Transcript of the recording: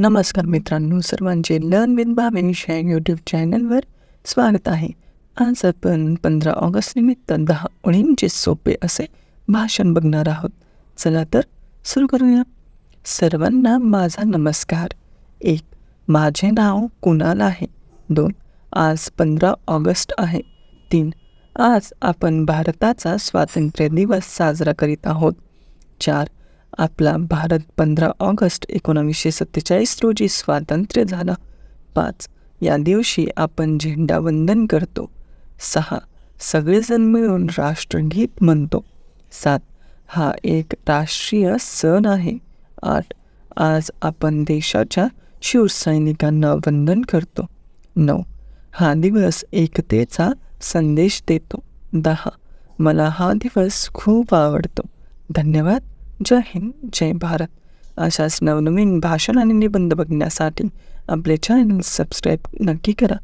नमस्कार मित्रांनो सर्वांचे लर्न विथ भावेश या यूट्यूब चॅनलवर स्वागत आहे. आज आपण पंधरा ऑगस्ट निमित्त दहा ओळींचे सोपे असे भाषण बघणार आहोत. चला तर सुरू करूया. सर्वांना माझा नमस्कार. एक माझे नाव कुणाल आहे? दोन आज पंधरा ऑगस्ट आहे. तीन आज आपण भारताचा स्वातंत्र्य दिवस साजरा करीत आहोत. चार आपला भारत पंधरा ऑगस्ट एकोणावीसशे सत्तेचाळीस रोजी स्वातंत्र्य झाला. पाच या दिवशी आपण झेंडावंदन करतो. सहा सगळेजण मिळून राष्ट्रगीत म्हणतो. सात हा एक राष्ट्रीय सण आहे. आठ आज आपण देशाच्या शिवसैनिकांना वंदन करतो. नऊ हा दिवस एकतेचा संदेश देतो. दहा मला हा दिवस खूप आवडतो. धन्यवाद. जय हिंद जय भारत. अशाच नवनवीन भाषण आणि निबंध बघण्यासाठी आपले चॅनल सबस्क्राईब नक्की करा.